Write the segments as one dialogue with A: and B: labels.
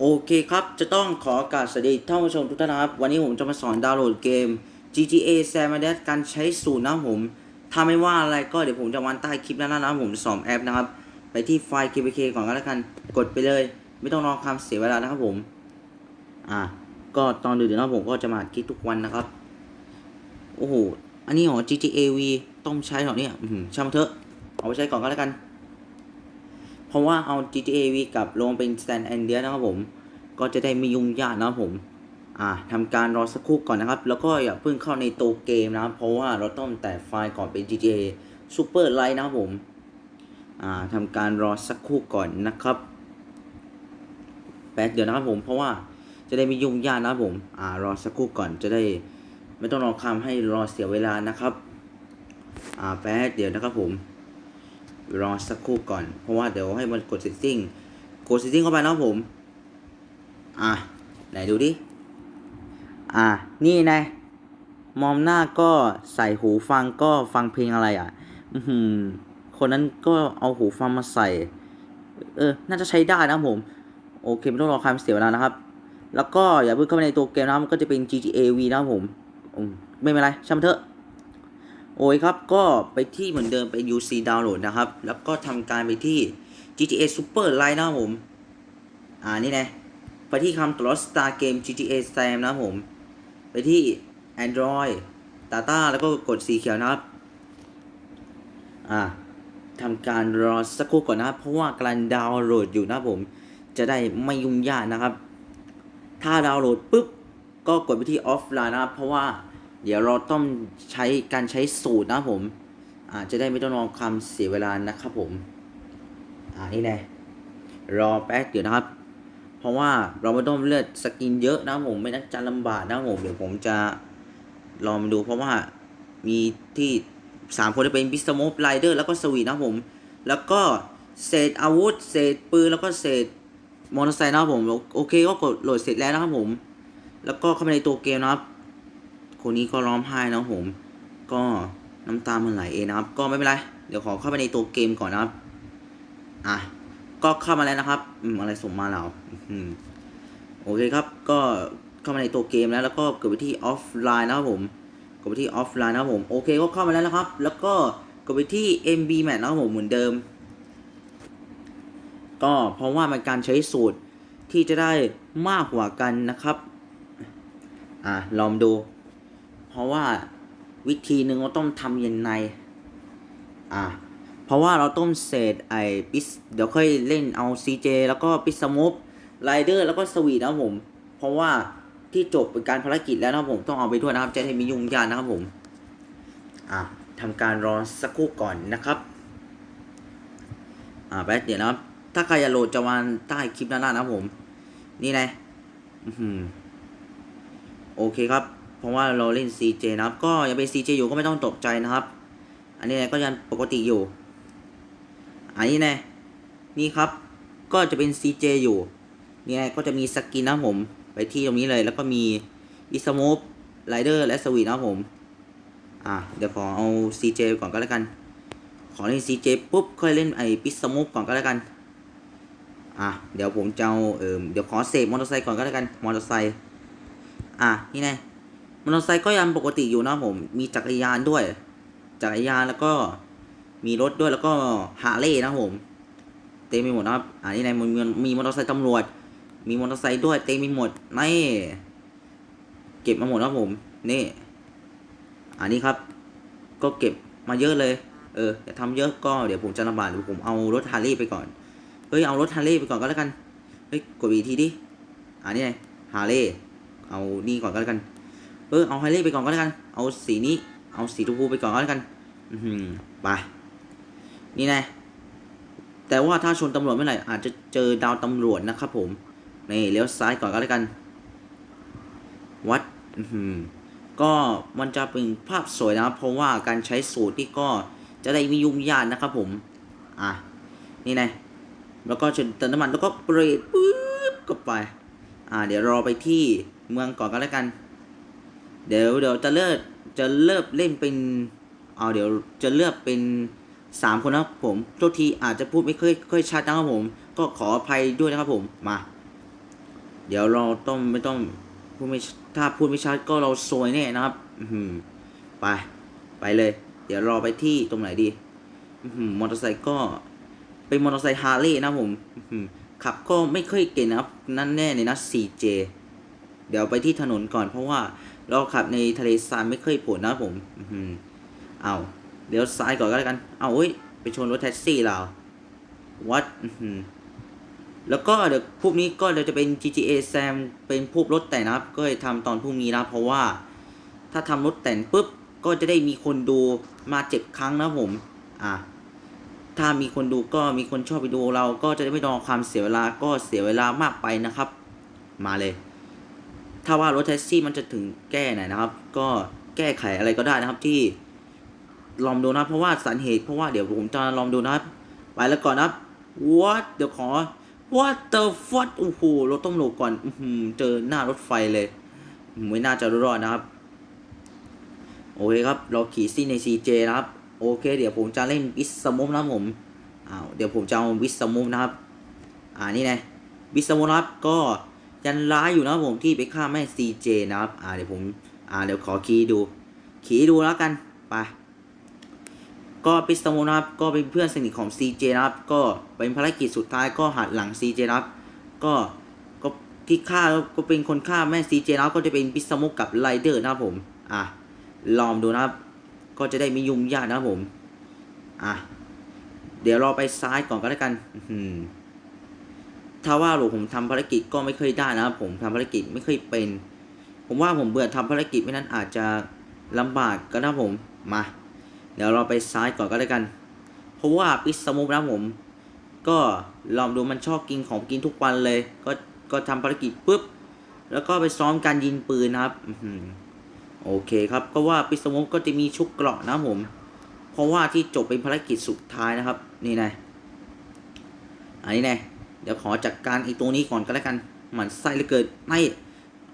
A: โอเคครับจะต้องขอโอกาสสวัสดีท่านผู้ชมทุกท่านนะครับ วันนี้ผมจะมาสอนดาวน์โหลดเกม GTA San Andreas การใช้สูตรนะผมถ้าไม่ว่าอะไรก็เดี๋ยวผมจะวันใต้คลิปนั้นนะครับผมสอนแอปนะครับ ไปที่ไฟล์ KPK ก่อนก็แล้วกันกดไปเลย ไม่ต้องรอคำเสียเวลานะครับผมอะก็ตอนดึกๆนะครับผมก็จะมาคลิปทุกวันนะครับโอ้โหอันนี้หรอ GTA V ต้องใช้หรอเนี่ยช่างมันเถอะเอาไปใช้ก่อนก็แล้วกัน ราะว่าเอา GTA V กับลงเป็น San Andreas นะครับผม ก็จะได้ไม่ยุ่งยากนะครับผม อ่าทำการรอสักครู่ก่อนนะครับ แล้วก็อย่าเพิ่งเข้าในตัวเกมนะครับ เพราะว่าเราต้องแต่ไฟล์ก่อนเป็น GTA Super Light นะครับผม อ่าทำการรอสักครู่ก่อนนะครับแป๊บเดี๋ยวนะครับผม เพราะว่าจะได้ไม่ยุ่งยากนะครับผม อ่ารอสักครู่ก่อนจะได้ ไม่ต้องรอคำให้รอเสียเวลานะครับ อ่าแป๊บเดี๋ยวนะครับผม รอสักครู่ก่อน เพราะว่าเดี๋ยวให้มันกด setting กด setting เข้าไปนะผม อะ ไหนดูดิ อะ นี่นะมอมหน้าก็ใส่หูฟังก็ฟังเพลงอะไรอะ อือหือคนนั้นก็เอาหูฟังมาใส่ เออ น่าจะใช้ได้นะผม โอเค ไม่ต้องรอความเสียเวลานะครับ แล้วก็อย่าเพิ่งเข้าไปในตัวเกมนะมันก็จะเป็น GTA V นะผมอืมไม่เป็นไรช่างเถอะ โอ้ยครับ ก็ไปที่เหมือนเดิมไป UC download นะครับ แล้วก็ทำการไปที่ GTA Super Light นะครับผม อ่านี่ไงไปที่คำตรวจ Star Game GTA Sam นะครับผม ไปที่ Android Data แล้วก็กดสีเขียวนะครับ อ่าทำการรอสักครู่ก่อนนะครับ เพราะว่ากำลังดาวน์โหลดอยู่นะผม จะได้ไม่ยุ่งยากนะครับ ถ้าดาวน์โหลดปุ๊บ ก็กดไปที่ออฟไลน์นะครับ เพราะว่า เดี๋ยวเราต้องใช้การใช้สูตรนะผมอาจจะได้ไม่ต้องรอความเสียเวลานะครับผม อ่านี่แน่รอแป๊บเดี๋ยวนะครับ เพราะว่าเราไม่ต้องเลือกสกินเยอะนะผมไม่นั้นจะลำบากนะผมเดี๋ยวผมจะลองมาดูเพราะว่ามีที่สามคนจะเป็นบิสโมฟไรเดอร์แล้วก็สวีทนะผม แล้วก็เศษอาวุธ เศษปืนแล้วก็เศษมอเตอร์ไซค์นะครับผม โอเคก็กดโหลดเสร็จแล้วนะครับผม แล้วก็เข้าไปในตัวเกมนะครับ คนนี้ก็ร้องไห้นะผม ก็น้ำตามันไหลเองนะครับ ก็ไม่เป็นไร เดี๋ยวขอเข้าไปในตัวเกมก่อนนะครับ อะ ก็เข้ามาแล้วนะครับ อืมอะไรส่งมาเราอืมโอเคครับ ก็เข้ามาในตัวเกมแล้ว แล้วก็กดไปที่ออฟไลน์นะครับผม กดไปที่ออฟไลน์นะครับผม โอเค ก็เข้ามาแล้วนะครับ แล้วก็กดไปที่ MB match นะครับผมเหมือนเดิม ก็เพราะว่ามันการใช้สูตรที่จะได้มากกว่ากันนะครับ อะลองดู เพราะว่าวิธีหนึ่งเราต้องทำยังไงอะเพราะว่าเราต้องเศษไอ้ปิสเดี๋ยวค่อยเล่นเอา CJ แล้วก็ปิสมุปไรเดอร์แล้วก็สวีทนะครับผม เพราะว่าที่จบเป็นการภารกิจแล้วนะครับผมต้องเอาไปด้วยนะครับจะได้มียุ่งยากนะครับผมอะทำการรอสักครู่ก่อนนะครับอ่าแป๊บเดี๋ยวนะครับ ถ้าใครจะโหลดจะวางใต้คลิปหน้าๆนะครับผม นี่ไงอื้อหือโอเคครับ เพราะว่าเราเล่น CJ นะครับก็ยังเป็น CJ อยู่ก็ไม่ต้องตกใจนะครับ อันนี้ก็ยังปกติอยู่ อันนี้น่นี่ครับก็จะเป็น CJ อยู่นี่ไงก็จะมีสกินนะผมไปที่ตรงนี้เลยแล้วก็มีอิสโมฟไรเดอร์และสวีทนะผมอะเดี๋ยวขอเอา CJ ก่อนก็แล้วกัน ขอเล่น CJ ปุ๊บค่อยเล่นไอ้ปิสโมฟก่อนก็แล้วกันอะเดี๋ยวผมจะเอาเออเดี๋ยวขอเสพมอเตอร์ไซค์ก่อนก็แล้วกันมอเตอร์ไซค์อะนี่ไง มอเตอร์ไซค์ก็ยังปกติอยู่นะผม มีจักรยานด้วย จักรยานแล้วก็มีรถด้วยแล้วก็ฮาร์เลย์นะผม เต็มไปหมดนะครับ อันนี้ในมันมีมีมอเตอร์ไซค์ตำรวจ มีมอเตอร์ไซค์ด้วย เต็มไปหมดนี่เก็บมาหมดนะผม นี่ อันนี้ครับ ก็เก็บมาเยอะเลย เอออย่าทำเยอะก็เดี๋ยวผมจะลำบากเดี๋ยวผมเอารถฮาร์เลย์ไปก่อน เฮ้ยเอารถฮาร์เลย์ไปก่อนก็แล้วกัน เฮ้ยกดอีกทีดิ อันนี้ไงฮาร์เลย์เอานี่ก่อนก็แล้วกัน ออเอาไฮาร์เลย์ไปก่อนก็แล้วกัน เอาสีนี้ เอาสีชมพูไปก่อนก็แล้วกัน อือหือไป นี่ไงแต่ว่าถ้าชนตำรวจเมื่อไหร่อาจจะเจอดาวตำรวจนะครับผม นี่เลี้ยวซ้ายก่อนก็แล้วกัน วัด อือหือก็มันจะเป็นภาพสวยนะครับเพราะว่าการใช้สูตรที่ก็จะได้ไมียุ่งยากนะครับผม อะ นี่ไงแล้วก็จะเติมน้ำมันแล้วก็เบรกปึ๊บก็ไป อ่า เดี๋ยวรอไปที่เมืองก่อนก็แล้วกัน เดี๋ยวเดี๋ยวจะเลิกจะเลิกเล่นเป็นเอาเดี๋ยวจะเลือกเป็นสามคนนะครับผมโทษทีอาจจะพูดไม่ค่อยค่อยชัดนะครับผม ก็ขออภัยด้วยนะครับผมมา เดี๋ยวเราต้องไม่ต้องพูดไม่ถ้าพูดไม่ชัดก็เราซวยแน่นะครับ อืไปไปเลย เดี๋ยวรอไปที่ตรงไหนดีอืมอเตอร์ไซค์ก็เป็นมอเตอร์ไซค์ฮาร์เลย์นะครับผมขับก็ไม่ค่อยเก่งนะครับ นั่นแน่เลยนะ 4J เดี๋ยวไปที่ถนนก่อนเพราะว่า เราขับในทะเลทรายไม่เคยผลนะผมอื้อหือเอาเดี๋ยวซ้ายก่อนก็แล้วกัน เอาเอ้ยไปชนรถแท็กซี่เราวัดอื้อหือแล้วก็เดี๋ยวพวกนี้ก็เดี๋ยวจะเป็น GTA Sam เป็นพวกรถแต่งนะครับ ก็จะทำตอนพรุ่งนี้นะเพราะว่า ถ้าทำรถแต่งปุ๊บก็จะได้มีคนดูมาเจ็ดครั้งนะผม อะ ถ้ามีคนดูก็มีคนชอบไปดูเราก็จะได้ไม่รอความเสียเวลาก็เสียเวลามากไปนะครับ มาเลย ถ้าว่ารถแท็กซี่มันจะถึงแก้ไหนนะครับ ก็แก้ไขอะไรก็ได้นะครับที่ลองดูนะเพราะว่าสาเหตุเพราะว่าเดี๋ยวผมจะลองดูนะครับ ไปแล้วก่อนนะครับ what เดี๋ยวขอ what the fuck โอ้โหรถต้องหลบก่อนอืเจอหน้ารถไฟเลยไม่น่าจะรอดนะครับ โอเคครับ เราขี่ซิ่ใน CJ นะครับ โอเค เดี๋ยวผมจะเล่นวิสมุมนะผมอ้าวเดี๋ยวผมจะเอาวิสมุมนะครับ อ่านี่ไงวิสมุมนะครับก็ ยันร้ายอยู่นะครับผมที่ไปฆ่าแม่ CJ นะครับ อ่าเดี๋ยวผม อ่าเดี๋ยวขอขี่ดูขี่ดูแล้วกัน ไป ก็ปิสมุมนะครับ ก็เป็นเพื่อนสนิทของ CJ นะครับ ก็เป็นภารกิจสุดท้ายก็หัดหลัง CJ นะครับ ก็ ก็ที่ฆ่าก็เป็นคนฆ่าแม่ CJ นะครับ ก็จะเป็นปิสมุกกับไรเดอร์นะครับผม อะ ลองดูนะครับ ก็จะได้ไม่ยุ่งยากนะครับผม อะ เดี๋ยวเราไปซ้ายก่อนก็แล้วกัน อื้อหือ ถ้าว่าหลวผมทำภารกิจก็ไม่เคยได้นะครับผมทำภารกิจไม่เคยเป็น ผมว่าผมเบื่อทำภารกิจไม่นั้นอาจจะลำบากก็นะผมมา เดี๋ยวเราไปซ้ายก่อนก็แล้วกัน เพราะว่าปิสมุกนะผม ก็ลองดูมันชอบกินของกินทุกวันเลย ก็ก็ทำภารกิจปุ๊บแล้วก็ไปซ้อมการยิงปืนนะครับโอเคครับก็ว่าปิสมุกก็จะมีชุกเกราะนะผม เพราะว่าที่จบเป็นภารกิจสุดท้ายนะครับ นี่นะอันนี้นะ เดี๋ยวขอจัดการไอ้ตัวนี้ก่อนก็แล้วกันหมันไส้เหลือเกินไม่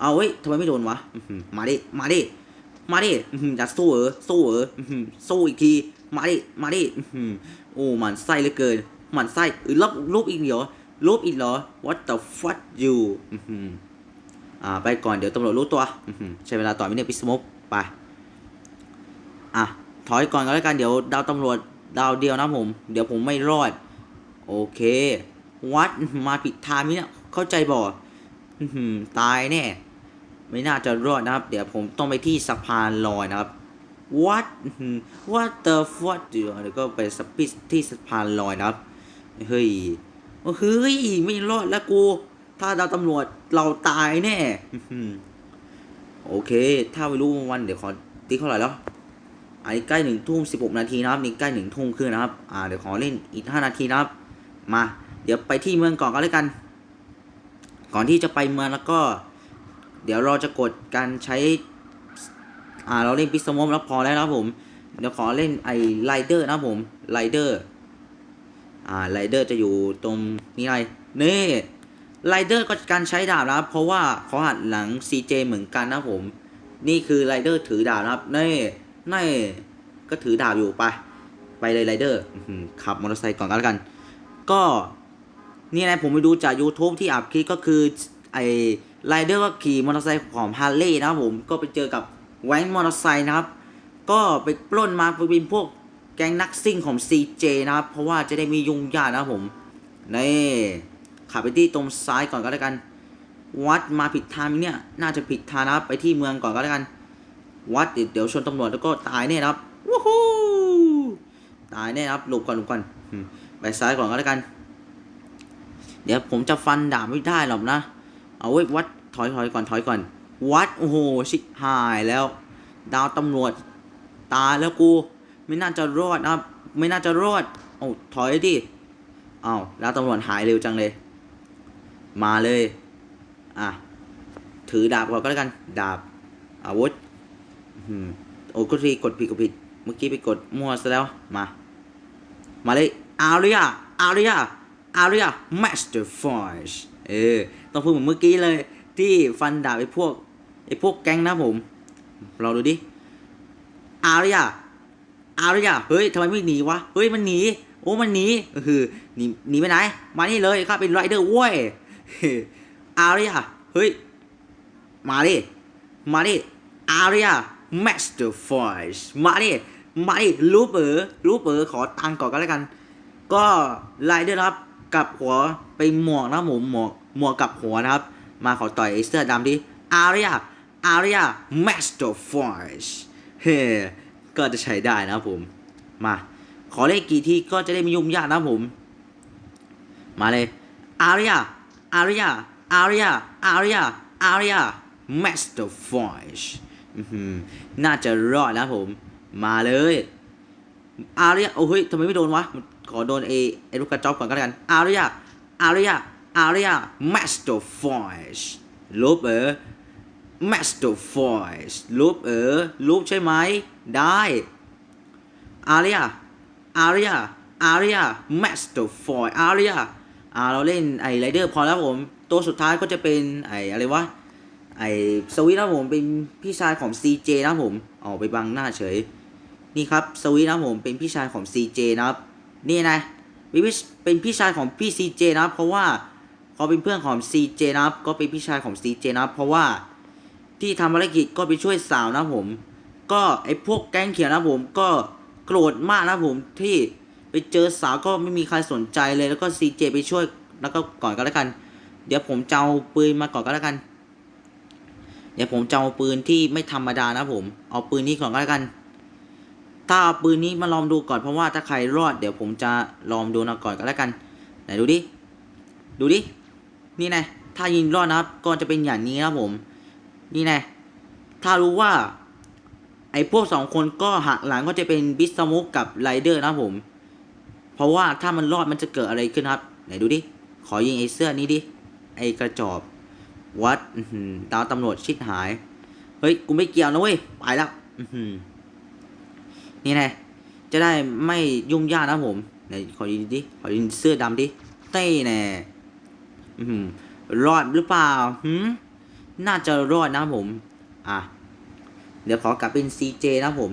A: เอาเว้ยทำไมไม่โดนวะมาดิมาดิมาดิจะสู้เหรอสู้เออสู้อีกทีมาดิมาดิโอ้หมันไส้เหลือเกินหมันไส้เออลบอีกเหรอรูปอีกเหรอ what the fuck you อ่าไปก่อนเดี๋ยวตำรวจรู้ตัวใช้เวลาต่อไม่เนี่ยพิสมุกไปอะถอยก่อนก็แล้วกันเดี๋ยวดาวตำรวจดาวเดียวนะผม เดี๋ยวผมไม่รอด โอเค วัดมาผิดทางนี่เนี่ยเข้าใจบ่อืตายแน่ไม่น่าจะรอดนะครับ เดี๋ยวผมต้องไปที่สะพานลอยนะครับ what อื้อหือ what the fuck เดี๋ยวก็ไปสปิสที่สะพานลอยนะครับ เฮ้ยเฮ้ย ไม่รอดแล้วกู ถ้าดาวตำรวจเราตายแน่ โอเค ถ้าไม่รู้วันเดี๋ยวขอติ๊กเท่าไหร่แล้วอันนี้ใกล้หนึ่งทุ่มสิบหกนาทีนะครับ นี่ใกล้หนึ่งทุ่มครึ่งนะครับ อ่า เดี๋ยวขอเล่นอีกห้านาทีนะครับ มา เดี๋ยวไปที่เมืองก่อนก็แล้วกัน ก่อนที่จะไปเมืองแล้วก็ เดี๋ยวเราจะกดการใช้อ่าเราเล่นพิสมอมแล้วพอแล้วนะผมเดี๋ยวขอเล่นไอไลเดอร์นะผมไลเดอร์อ่าไรเดอร์จะอยู่ตรงนี้ไงนี่ไรเดอร์ก็การใช้ดาบนะครับ เพราะว่าเขาหัดหลัง CJ เหมือนกันนะผม นี่คือไรเดอร์ถือดาบนะครับนี่นี่ก็ถือดาบอยู่ไป ไปเลยไรเดอร์ขับมอเตอร์ไซค์ก่อนก็แล้วกัน ก็ นี่นะผมไปดูจาก YouTube ที่อัพคลิปก็คือไอ้ไรเดอร์ก็ขี่มอเตอร์ไซค์ของฮาร์เลย์นะครับผมก็ไปเจอกับแว้นมอเตอร์ไซค์นะครับ ก็ไปปล้นมาไปเป็นพวกแก๊งนักซิ่งของ CJ นะครับ เพราะว่าจะได้มียุ่งยากนะครับผมนี่ขับไปที่ตรงซ้ายก่อนก็แล้วกัน วัดมาผิดทางเนี่ย น่าจะผิดทางนะครับ ไปที่เมืองก่อนก็แล้วกัน วัดเดี๋ยวเดี๋ยวชนตำรวจแล้วก็ตายแน่นะครับวู้ฮู้ตายแน่ครับหลบก่อนหลบก่อนไปซ้ายก่อนก็แล้วกัน เดี๋ยวผมจะฟันดาบไม่ได้หรอกนะ เอาไว้วัดถอยถอยก่อนถอยก่อน วัดโอ้โหชิบหายแล้ว ดาวตำรวจ ตายแล้วกู ไม่น่าจะรอดนะไม่น่าจะรอดเอาถอยดิเอาแล้วตำรวจหายเร็วจังเลย มาเลย อะ ถือดาบก่อนก็แล้วกัน ดาบ อาวุธโอ้ก็ทีกดผิดกดผิด เมื่อกี้ไปกดมั่วซะแล้ว มา มาเลยอาเรียอาเรียอ อาเรีย master force เออ ต้องพูดเหมือนเมื่อกี้เลย ที่ฟันดาบไอ้พวกไอ้พวกแก๊งนะผม เราดูดิ อาเรียอาเรียเฮ้ยทำไมไม่หนีวะ เฮ้ยมันหนี โอ้มันหนีเออหนีหนีไปไหน มานี่เลยข้าเป็นไรเดอร์เว้ยอาเรียเฮ้ย มาดิ มาดิ อาเรีย Master Voice มาดิ มาดิ รูปเอ๋อรูปเอ๋อขอตังก่อนก็แล้วกัน ก็ไล่ด้วยครับ กับหัวไปหมวกนะผมหมวกหมวกกับหัวนะครับ มาขอต่อยไอ้เสื้อดำดิอารียอารีย Master Voice เฮ้ก็จะใช้ได้นะครับผม มา ขอเลขกี่ที่ก็จะได้ไม่ยุ่งยากนะผม มาเลยอาริยาอาริยาอาริยาอาริยาอาริยา Master Voice อื้อหือน่าจะรอดนะผม มาเลยอาริยาโอ้ยทำไมไม่โดนวะ ขอโดนเอไอลูกกระจอกก่อนก็แล้วกันอาริยาอาริยาอาริยา Master Voice ลบเออ Master Voice ลบเออลบใช่ไหมได้อาริยาอาริยาอาริยามาสเตอร์ฟอยอาริยาอ่าเราเล่นไอ้ไรเดอร์พอแล้วผมตัวสุดท้ายก็จะเป็นไอ้อะไรวะไอ้สวิตนะผมเป็นพี่ชายของ CJ นะผมออกไปบังหน้าเฉย นี่ครับสวิตนะผมเป็นพี่ชายของ CJ นะครับ นี่นะเป็นพี่เป็นพี่ชายของพี่ CJ นะครับเพราะว่าเขาเป็นเพื่อนของ CJ นะครับก็เป็นพี่ชายของ CJ นะครับเพราะว่าที่ทำภารกิจก็ไปช่วยสาวนะผม ก็ไอ้พวกแก๊งเขียวนะผมก็โกรธมากนะผมที่ไปเจอสาวก็ไม่มีใครสนใจเลยแล้วก็ซีเจไปช่วยแล้วก็ก่อนก็แล้วกัน เดี๋ยวผมจะเอาปืนมาก่อนก็แล้วกัน เดี๋ยวผมจะเอาปืนที่ไม่ธรรมดานะผม เอาปืนนี้ก่อนก็แล้วกัน ถ้าเอาปืนนี้มาลองดูก่อนเพราะว่าถ้าใครรอดเดี๋ยวผมจะลองดูนะก่อนก็แล้วกันไหนดูดิดูดินี่ไงถ้ายิงรอดนะครับก็จะเป็นอย่างนี้นะผม นี่ไงถ้ารู้ว่า ไอ้พวกสองคนก็หักหลังก็จะเป็นบิสมุกกับไรเดอร์นะผม เพราะว่าถ้ามันรอดมันจะเกิดอะไรขึ้นครับ ไหนดูดิขอยิงไอ้เสื้อนี้ดิไอ้กระจอบวัดดาวตำรวจชิดหาย เฮ้ย กูไม่เกี่ยวนะเว้ย ไปแล้ว นี่ไงจะได้ไม่ยุ่งยากนะผมไหนขอยิงดิขอยิงเสื้อดำดิเต้แน่อื้อหือรอดหรือเปล่าหืมน่าจะรอดนะผม อะ เดี๋ยวขอกลับเป็น CJ นะผม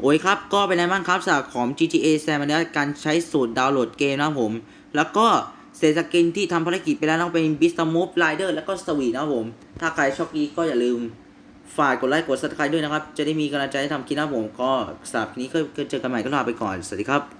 A: โอ้ยครับ ก็เป็นไงบ้างครับสำหรับของ GTA San Andreas การใช้สูตรดาวน์โหลดเกมนะผม แล้วก็เศษสกินที่ทำภารกิจไปแล้วต้องเป็น b i s t m o v e Rider แล้วก็ Sweet นะผม ถ้าใครชอบกีก็อย่าลืม ฝากกดไลค์กด subscribe ด้วยนะครับ จะได้มีกำลังใจให้ทำคลิปหน้าผมก็สำหรับคลิปนี้ก็เจอกันใหม่ก็ลาไปก่อน สวัสดีครับ